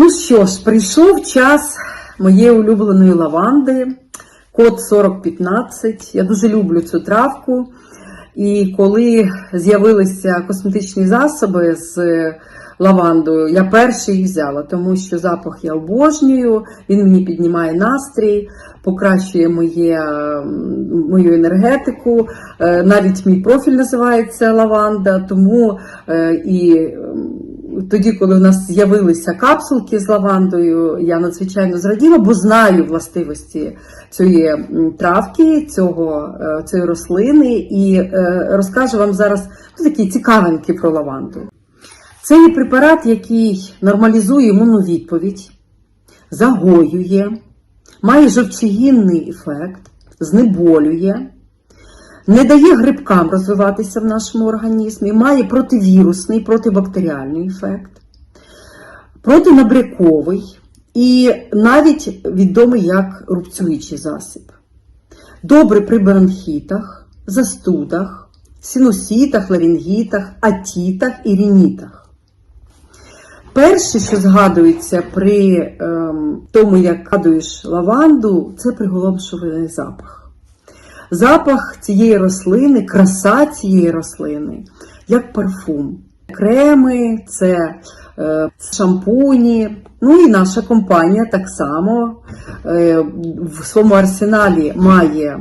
Ну що ж, прийшов час моєї улюбленої лаванди, код 4015. Я дуже люблю цю травку. І коли з'явилися косметичні засоби з лавандою, я перший їх взяла, тому що запах я обожнюю, він мені піднімає настрій, покращує моє, мою енергетику. Е, Навіть мій профіль називається лаванда, тому е, і тоді, коли у нас з'явилися капсулки з лавандою, я надзвичайно зраділа, бо знаю властивості цієї травки, цього, е, цієї рослини, і е, розкажу вам зараз ну, такі цікавинки про лаванду. Це є препарат, який нормалізує імунну відповідь, загоює, має жовчогінний ефект, знеболює, не дає грибкам розвиватися в нашому організмі, має противірусний, протибактеріальний ефект, протинабряковий і навіть відомий як рубцюючий засіб. Добре при бронхітах, застудах, синусітах, ларингітах, атітах і рінітах. Перше, що згадується при ем, тому, як гадуєш лаванду, це приголомшуваний запах. Запах цієї рослини, краса цієї рослини, як парфум. Креми, це е, шампуні. Ну і наша компанія так само е, в своєму арсеналі має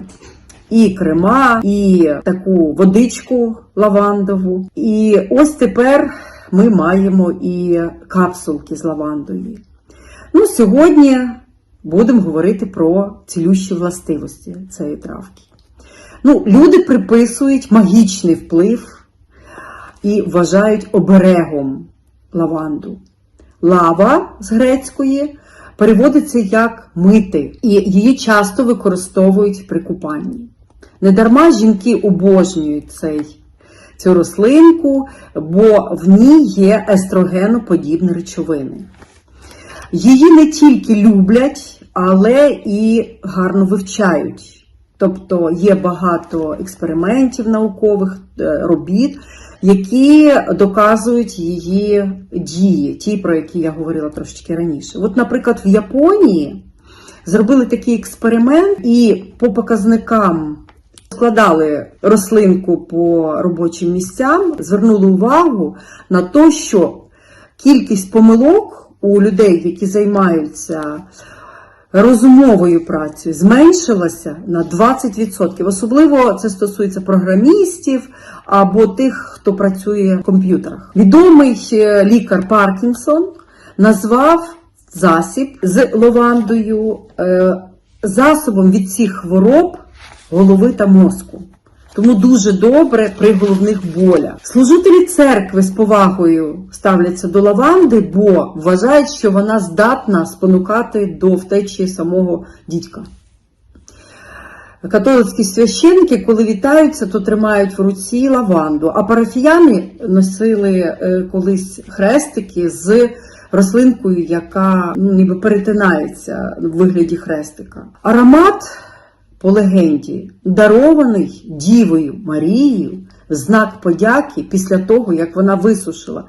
і крема, і таку водичку лавандову. І ось тепер ми маємо і капсулки з лавандою. Ну, сьогодні будемо говорити про цілющі властивості цієї травки. Ну, люди приписують магічний вплив і вважають оберегом лаванду. Лава з грецької переводиться як мити, і її часто використовують при купанні. Недарма жінки обожнюють цей, цю рослинку, бо в ній є естрогеноподібні речовини. Її не тільки люблять, але і гарно вивчають. Тобто є багато експериментів наукових е, робіт, які доказують її дії, ті, про які я говорила трошечки раніше. От, наприклад, в Японії зробили такий експеримент і по показникам складали рослинку по робочим місцям, звернули увагу на те, що кількість помилок у людей, які займаються розумовою працею, зменшилася на 20%. Особливо це стосується програмістів або тих, хто працює в комп'ютерах. Відомий лікар Паркінсон назвав засіб з лавандою е, засобом від цих хвороб голови та мозку. Тому дуже добре при головних болях. Служителі церкви з повагою ставляться до лаванди, бо вважають, що вона здатна спонукати до втечі самого дідька. Католицькі священники, коли вітаються, то тримають в руці лаванду, а парафіяни носили е, колись хрестики з рослинкою, яка ну, ніби перетинається в вигляді хрестика. Аромат по легенді, дарований Дівою Марією в знак подяки після того, як вона висушила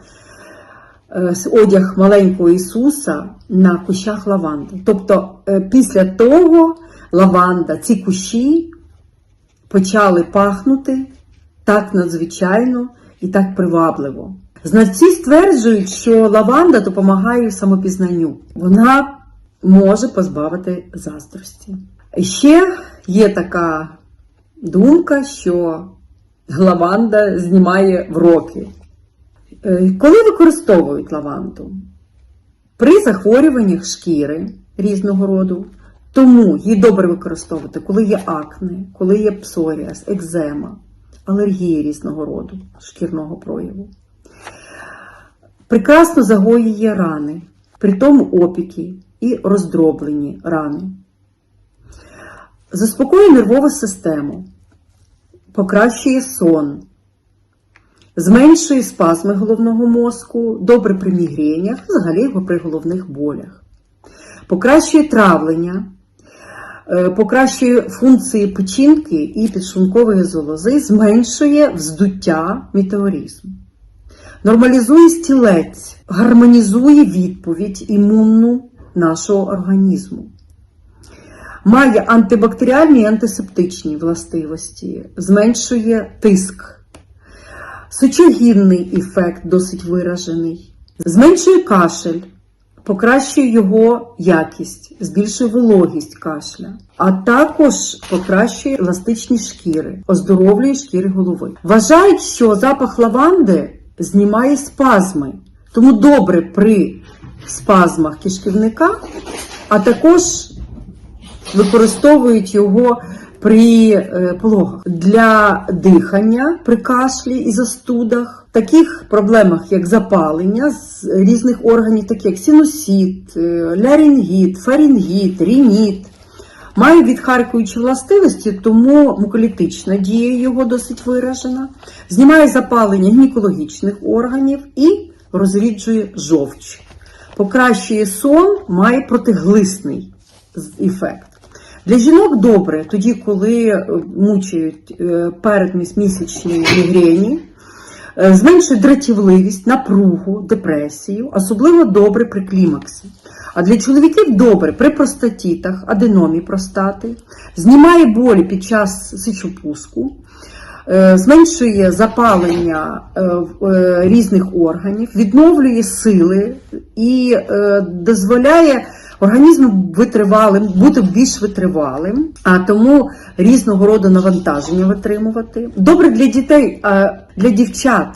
е, одяг маленького Ісуса на кущах лаванди. Тобто, е, після того лаванда, ці кущі почали пахнути так надзвичайно і так привабливо. Знавці стверджують, що лаванда допомагає самопізнанню. Вона може позбавити заздрості. Ще є така думка, що лаванда знімає вроки. Е, Коли використовують лаванду? При захворюваннях шкіри різного роду, тому її добре використовувати, коли є акне, коли є псоріаз, екзема, алергії різного роду, шкірного прояву. Прекрасно загоює рани, при тому опіки і роздроблені рани. Заспокоює нервову систему, покращує сон, зменшує спазми головного мозку, добре при мігренях, взагалі його при головних болях, покращує травлення, е, покращує функції печінки і підшлункової залози, зменшує вздуття метеоризму. нормалізує стілець, гармонізує відповідь імунну нашого організму. Має антибактеріальні і антисептичні властивості, зменшує тиск, сечогінний ефект досить виражений, зменшує кашель, покращує його якість, збільшує вологість кашля, а також покращує еластичність шкіри, оздоровлює шкіри голови. Вважають, що запах лаванди знімає спазми, тому добре при спазмах кишківника, а також використовують його при е, пологах для дихання при кашлі і застудах, таких проблемах, як запалення з різних органів, такі як синусит, е, ларингіт, фарингіт, рініт. Має відхаркуючі властивості, тому муколітична дія його досить виражена, знімає запалення гінекологічних органів і розріджує жовч. Покращує сон, має протиглисний ефект. Для жінок добре, тоді, коли е, мучають е, передмісячні мігрені, е, зменшує дратівливість, напругу, депресію, особливо добре при клімаксі. А для чоловіків добре при простатітах, аденомі простати, знімає болі під час сечопуску, е, зменшує запалення різних органів, відновлює сили і дозволяє організму витривалим, бути більш витривалим, а тому різного роду навантаження витримувати. Добре для дітей, а для дівчат.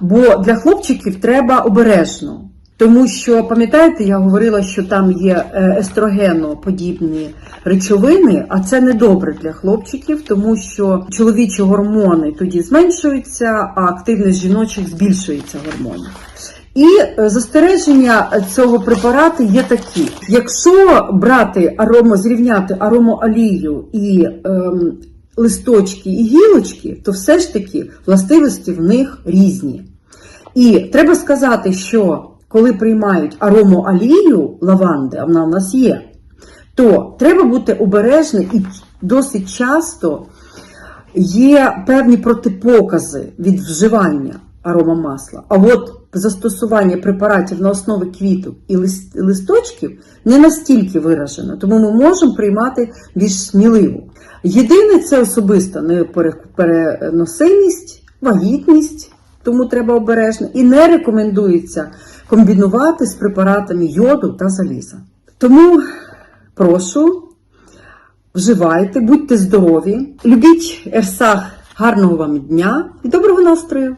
Бо для хлопчиків треба обережно. Тому що, пам'ятаєте, я говорила, що там є е, естрогеноподібні речовини, а це не добре для хлопчиків, тому що чоловічі гормони тоді зменшуються, а активність жіночих збільшується гормонів. І е, застереження цього препарату є такі: якщо брати аромо, зрівняти аромоолію і ем, листочки і гілочки, то все ж таки властивості в них різні. І треба сказати, що коли приймають аромоалію лаванди, а вона в нас є, то треба бути обережним і досить часто є певні протипокази від вживання аромамасла. А от застосування препаратів на основі квіток і листочків не настільки виражено, тому ми можемо приймати більш сміливо. Єдине це особиста непереносимість, вагітність, тому треба обережно, і не рекомендується комбінувати з препаратами йоду та заліза. Тому прошу, вживайте, будьте здорові, любіть Ерсах, гарного вам дня і доброго настрою!